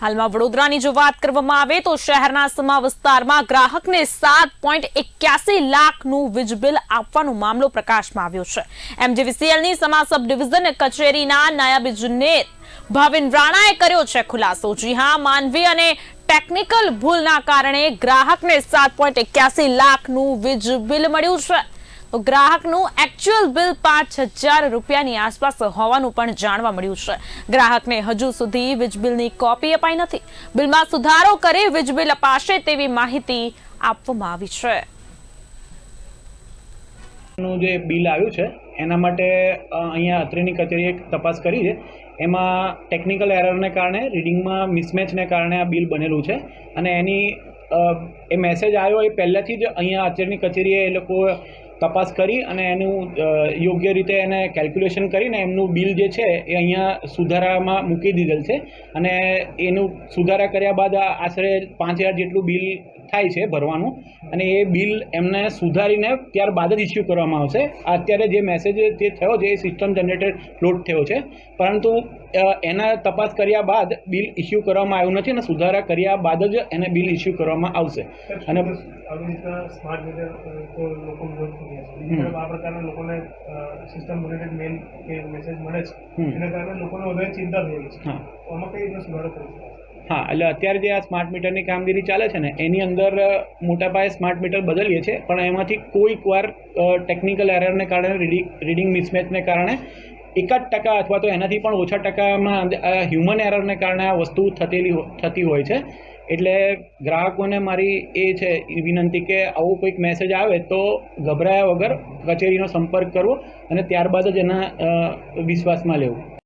હાલમાં વડોદરાની જો વાત કરવામાં આવે તો શહેરના સમા વિસ્તારમાં ગ્રાહકને સાત પોઈન્ટ એક્યાસી લાખનું વીજ બિલ આપવાનો મામલો પ્રકાશમાં આવ્યો છે. એમજીવીસીએલની સમા સબ ડિવિઝન કચેરીના નાયબ ઇજનેર ભાવિન રાણાએ કર્યો છે ખુલાસો. જી હા, માનવી અને ટેકનિકલ ભૂલના કારણે ગ્રાહકને સાત પોઈન્ટ એક્યાસી લાખનું વીજ બિલ મળ્યું છે. તો ગ્રાહકનું એકચ્યુઅલ બિલ પાંચ હજાર રૂપિયાની આસપાસ હોવાનું પણ જાણવા મળ્યું છે. ગ્રાહકને હજુ સુધી વીજ બિલની કોપી અપાઈ નથી. બિલમાં સુધારો કરી વીજ બિલ અપાશે તેવી માહિતી આપવામાં આવી છે. નું જે બિલ આવ્યું છે, એના માટે અહીંયા અત્રેની કચેરીએ તપાસ કરી છે. એમાં ટેકનિકલ એરરને કારણે રીડિંગમાં મિસમેચને કારણે આ બિલ બનેલું છે. અને એની એ મેસેજ આવ્યો એ પહેલાંથી જ અહીંયા અત્રેની કચેરીએ એ લોકો તપાસ કરી અને એનું યોગ્ય રીતે એને કેલ્ક્યુલેશન કરીને એમનું બિલ જે છે એ અહીંયા સુધારામાં મૂકી દીધેલ છે. અને એનું સુધારા કર્યા બાદ આશરે પાંચ હજાર જેટલું બિલ થાય છે ભરવાનું. અને એ બિલ એમને સુધારીને ત્યારબાદ જ ઇસ્યુ કરવામાં આવશે. અત્યારે જે મેસેજ જે થયો છે એ સિસ્ટમ જનરેટેડ લોડ થયો છે. પરંતુ એના તપાસ કર્યા બાદ બિલ ઇસ્યુ કરવામાં આવ્યું નથી અને સુધારા કર્યા બાદ જ એને બિલ ઇસ્યુ કરવામાં આવશે. અને બીજી તરફ આ પ્રકારના લોકોને સિસ્ટમ રિલેટેડ મેલ કે મેસેજ મળે છે. એના કારણે લોકોને વધારે ચિંતા થઈ રહી છે. હા. તો આમાં કઈ રીતના સુધારો કરી શકાય હા એટલે અત્યારે જે આ સ્માર્ટ મીટરની કામગીરી ચાલે છે ને એની અંદર મોટા પાયે સ્માર્ટ મીટર બદલીએ છીએ પણ એમાંથી કોઈક વાર ટેકનિકલ એરરને કારણે રીડિંગ રીડિંગ મિસમેચને કારણે એકાદ ટકા અથવા તો એનાથી પણ ઓછા ટકામાં હ્યુમન એરરને કારણે આ વસ્તુ થતેલી થતી હોય છે. એટલે ગ્રાહકોને મારી એ છે વિનંતી કે આવો કોઈક મેસેજ આવે તો ગભરાયા વગર કચેરીનો સંપર્ક કરવો અને ત્યારબાદ જ એના વિશ્વાસમાં લેવું.